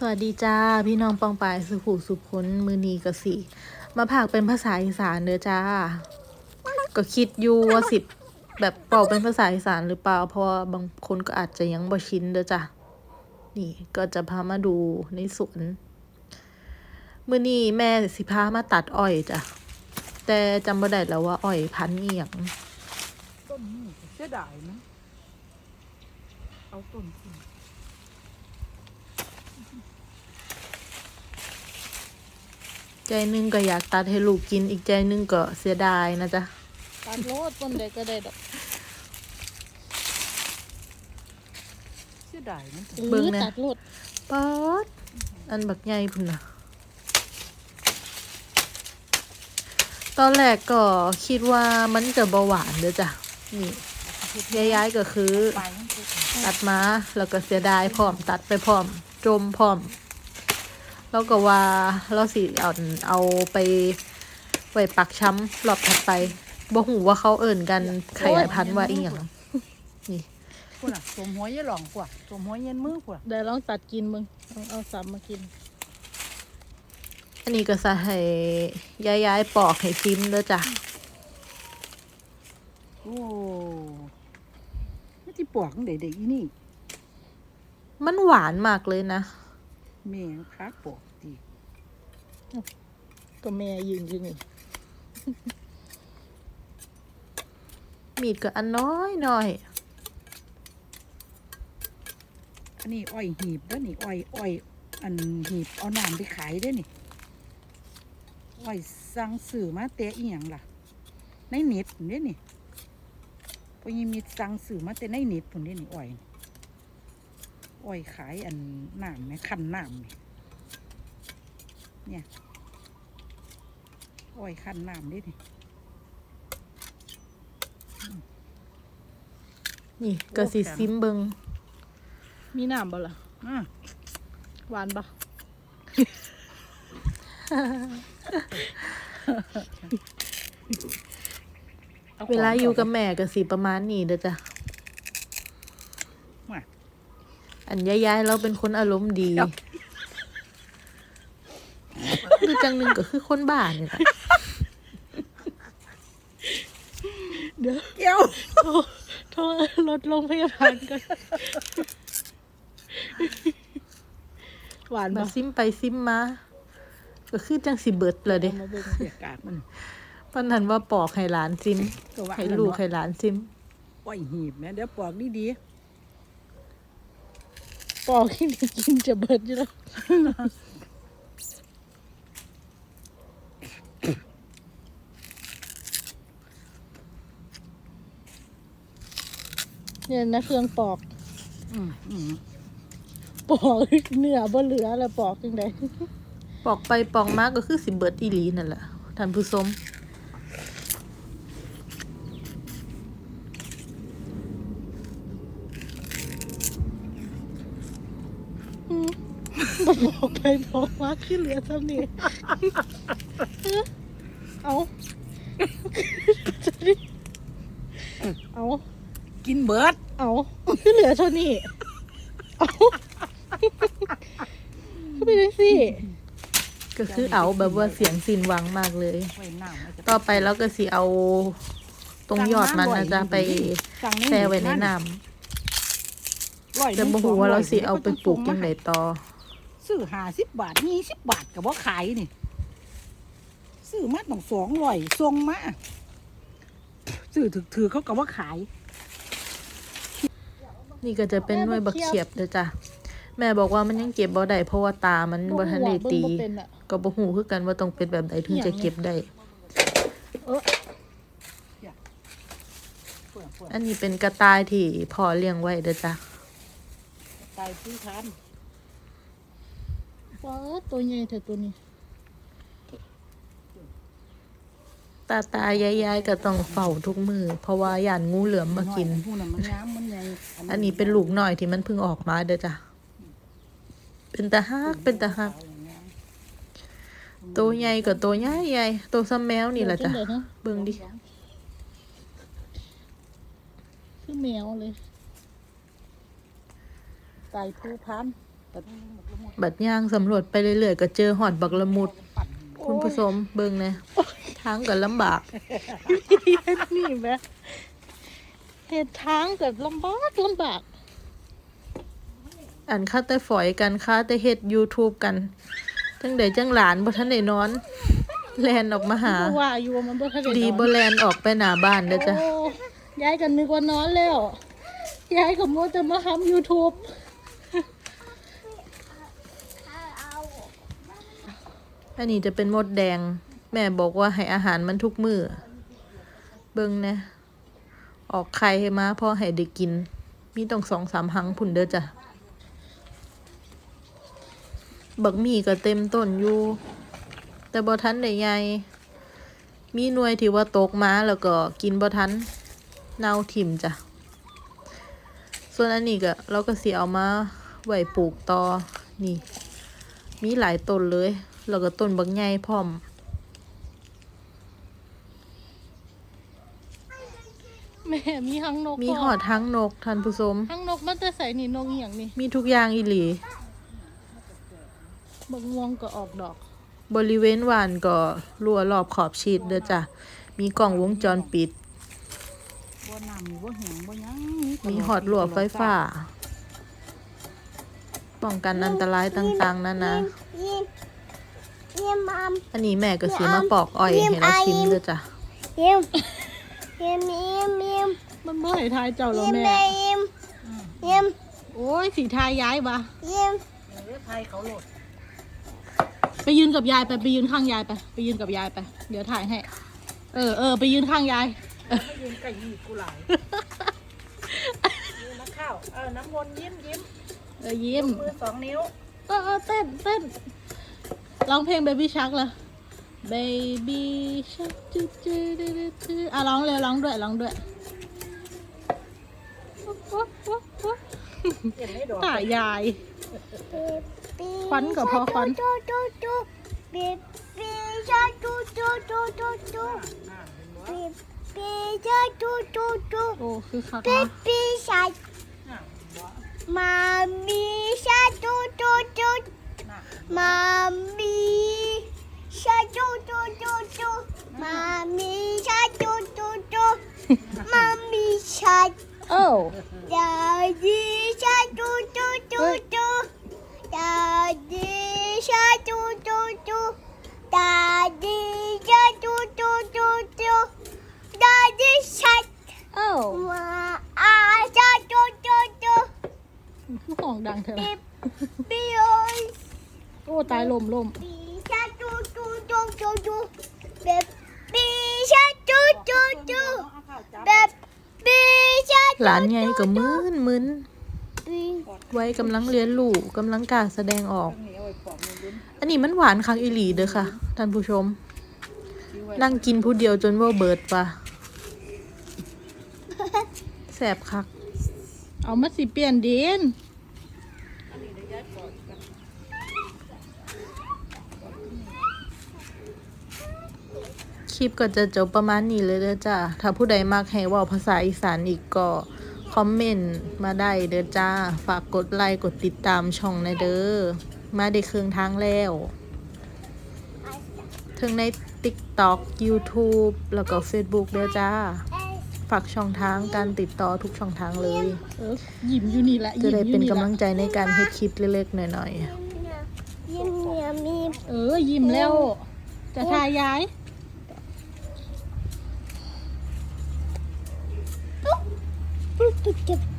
สวัสดีจ้า พี่น้องปองปายสุขุสุขคนมือนีกสิมาผากเป็นภาษาอีสานเด้อจ้า ก็คิดอยู่ว่าสิแบบเป่าเป็นภาษาอีสานหรือเปล่า เพราะว่าบางคนก็อาจจะยังบ่ชินเด้อจ้านี่ก็จะพามาดูในสวนมือนีแม่สิพามาตัดอ้อยจ้ะแต่จำบ่ได้แล้วว่าอ้อยพันธุ์อียงต้นนี้เสียดายนะเอาต้นทิ้ง ใจหนึงก็อยากตัดให้ลูกกินอีกใจหนึงก็เสียดายนะจ๊ะ ตัดโลดต้นใดก็ได้ดอกเสียดายมันเบิ่งนะตัดโลดป๊อดอันบักใหญ่พุ่นนะตอนแรกก็คิดว่ามันจะเบาหวานเด้อจ้ะ นี่ย้ายๆก็คือ ไปมันคือ ตัดมาแล้วก็เสียดายพร้อมตัดไปพร้อม จมพร้อม แล้วก็ว่าเราสิเอาเอาไปไว้ปักช้ำรอบถัดไปบ่หูว่าเขาเอิ่นกันขยายพันธุ์ว่าอีหยังนี่คุณอะสวมหัวยี่หลองกว่าสวมหัวเย็นมือกว่าเดี๋ยวลองตัดกินมึงลองเอาสับมากิน อันนี้ก็จะให้ย้ายๆปอกให้ซิมเด้อจ้ะโอ้ไม่ที่ปอกเด็กๆอีนี่ มันหวานมากเลยนะแม่งพักปอก ตีก็แม่ยืนอยู่นี่ มีดก็อันน้อยหน่อย อันนี้อ้อยหีบแล้วนี่อ้อยอ้อยอันหีบเอาน้ำไปขายได้อนี่อ้อยสั่งสื่อมาเตะอีหยังล่ะ ในเน็ตพุ่นเด้อนี่พอยังมีสั่งสื่อมาเตะในเน็ตพุ่นเด้อนี่อ้อยอ้อยขายอันน้ำไหมคันน้ำนี่ เนี่ยอ้อยคันน้ำเด้อนี่นี่ก็สิซิมเบิงมีน้ำบ่ล่ะอะหวานปะอขงเวลาอยู่กับแม่ก็สิประมาณนี้เด้อจ้ะมาอันย้ายๆเราเป็นคนอารมณ์ดีเอ้าคือ จังหนึ่งก็คือคนบ้าเนี่ยแหละเดี๋ยวเกี้ยวโทรรถโรงพยาบาลก่อนหวานมาปะซิมไปซิมมา ก็คือจังสิเบิดเลยเด้มาเบิ่งเสียกาดมันปันทันว่าปอกให้หลานซิมก็ว่าให้ลูกให้หลานซิมปล่อยหีบนะเดี๋ยวปอกดีปอกที่นี่กินจะเบิดอยู่แล้ว เนี่ยนะเครื่องปอกๆอืมอืมปอกเนื้อบ่เหลือแล้วปอกจังไดปอกไปปอกมาก็คือสิเบิดอีหลีนั่นแหละท่านผู้ชมบ่บอกไปบอกมาขึ้นเหลือเท่านี้เอาเอา กินเบิดเอาขึ้นเหลือเท่านี้เอาก็เป็นจังซี่ก็คือเอาแบบว่าเสียงสินหวังมากเลย ไว้น้ำมันจะต่อไปแล้วก็สิเอา ตรงยอดมันนะจ๊ะไปสั่งแช่ไว้ในน้ร้อยำหนึ่แต่งบ่ฮู้ว่าเราสิเอาไปปลูกสยังงร้ไงอยต่อ ซื้อห้าสิบบาทยี่สิบบาทกับว่าขายนี่ซื้อมาต้องสองร้อยส่งมาซื้อถือๆเขากับว่าขาย นี่ก็จะเป็นหน่วยบักเขียบเด้อจ้ะแม่บอกว่ามันยังเก็บบ่ได้เพราะว่าตามันบ่ทันได้ตีบ่เป็นอะก็บ่ฮู้คือกันว่าต้องเป็นแบบใดถึงจะเก็บได้เออเพื่อนเพื่อนอันนี้เป็นกระต่ายที่พ่อเลี้ยงไว้เด้อจ้ะตายซื้อทานว้าตัวใหญ่เถอะตัวนี้ ตาตายายๆก็ต้องเฝ้าทุกมือ เพราะว่าย่านงูเหลือมมากิน ผู้นั้นมันย้ำมันใหญ่ อันนี้เป็นลูกน้อยที่มันเพิ่งออกมาเด้อจ้ะ เป็นตาฮักเป็นตาฮัก ตัวใหญ่กับตัวใหญ่ใหญ่ตัวซ้ำแมวนี่แหละจ้ะเดี๋ยวจังใดนะเบิ่งดิ คือแมวเลยตายผู้พันแต่บัดย่างสำรวจไปเรื่อยๆก็เจอหอดบักละมุดปั่นคุณผู้ชมเบิ่งนะทางก็ลำบากเฮ็ดนี่แหม เฮ็ดทางก็ลำบากลำบาก อันค่าแต่ฝอยกันค่าแต่เฮ็ด YouTube กันจังใดจังหลานบ่ทันได้นอน แลนออกมาหาเพราะว่าอยู่ว่ามันบ่ทันได้นอนดีบ่แลนออกไปหน้าบ้านเด้อจ้ะโอ้ยายกันนึกว่านอนแล้ว ยายก็มัวแต่มาทำ YouTube อันนี้จะเป็นมดแดง แม่บอกว่าให้อาหารมันทุกมือ้อเบิ่งนะ ออกไข่ให้มาพอให้ได้กิน มีต้องสองสามหังพุ่นเด้อจ้ะ บักหมี่ก็เต็มต้นอยู่ แต่บ่ทันได้ใหญ่มีหน่วยที่ว่าตกมาแล้วก็กินบ่ทันเน่าถิ่มจ้ะ ส่วนอันนี้ก็เราก็สิเอามาไว้ปลูกต่อนี่ มีหลายต้นเลย แล้วก็ต้นบักใหญ่พร้อม แม่มีหังนกมีหอดทั้งนกท่านผู้ชมหังนกมันจะใส่นี่นกอีหยังนี่มีทุกอย่างอีหลีบักม่วงก็ออกดอก บริเวณหวานก็รั้วรอบขอบชิดเด้อจ้ะมีกล้องวงจรปิดบ่น้ำมีบ่แห้งบ่หยังมีหอดรั้วไฟฟ้าป้องกันอันตรายต่าง ๆนั่นนะยิ้มยิ้มอมอันนี้แม่ก็สิมาปอกอ้อยให้เราชิมเด้อจ้ะยิ้มยิ้มยิ้ มยิ้มมันบ่ให้ทายเจ้าแล้วยิ้มแม่แม่ยิ้มยิ้มโอ้ยสีทายย้ายบ่ยิ้มเออไทยเขาโหลดไปยืนกับยายไปไปยืนข้างยายไป ไปยืนกับยายไป เดี๋ยวถ่ายให้ เออเออไปยืนข้างยาย ไม่ยืนใกล้ยี่กูหลายยืนนักข้าวเออน้ำมนต์ยิ้มยิ้มเออยิ้ม มือสองนิ้วเออเออเต้นเต้นร้องเพลง Baby Shark เลย Baby Shark จืดจืดจืดจืดอะร้องเลยร้องด้วยร้องด้วย เห็นไม่ดอก ตายายปีควันกับพอควัน จูจูจูปีปีชาจูจูจูจูจูปีปีชาจูจูจูโอ้คือคักปีนะปีชามามีชาจูจูจูมามีชาจูจูจูจูมามีชาจูจูจูมามีชา โอ้ Daddy shark do do do do. Daddy shark do do do. Daddy shark do do do do. Daddy shark โอ้ ma ah shark do do do. ห้องดังเถอะ Beep beep โอ้ตายลมลม beep shark do do do do do. Beep beep shark do do do. Beep beep shark หลานใหญ่ก็มึนมึน beep. ไว้กำลังเรียนรู้กำลังกล้ารแสดงออก อันนี้มันหวานคักอีหลีเด้อค่ะ ท่านผู้ชม นั่งกินผู้เดียวจนว่าเบิดว่ะแสบคัก เอามาสิเปลี่ยนดินคลิปก็จะจบประมาณนี้เลยเด้อจ้าถ้าผู้ใดมักให้ว่าภาษาอีสานอีกก็ คอมเมนต์มาได้เด้อจ้า ฝากกดไลค์กดติดตามช่องในเด้อ มาได้ครึ่งทางแล้ว ถึงใน TikTok YouTube แล้วก็ Facebook เด้อจ้า ฝากช่องทางการติดต่อทุกช่องทางเลย เออยิ้มอยู่นี่แหละจะยิ้มได้อยู่เป็นนี่กำแหลัละงใจในการเฮ็ดคลิปเล็กๆหน่อยยิ้มยิ้มยิ้มเออยิ้มแล้ว จะทายาย ปุ๊บปุ๊บปุ๊บ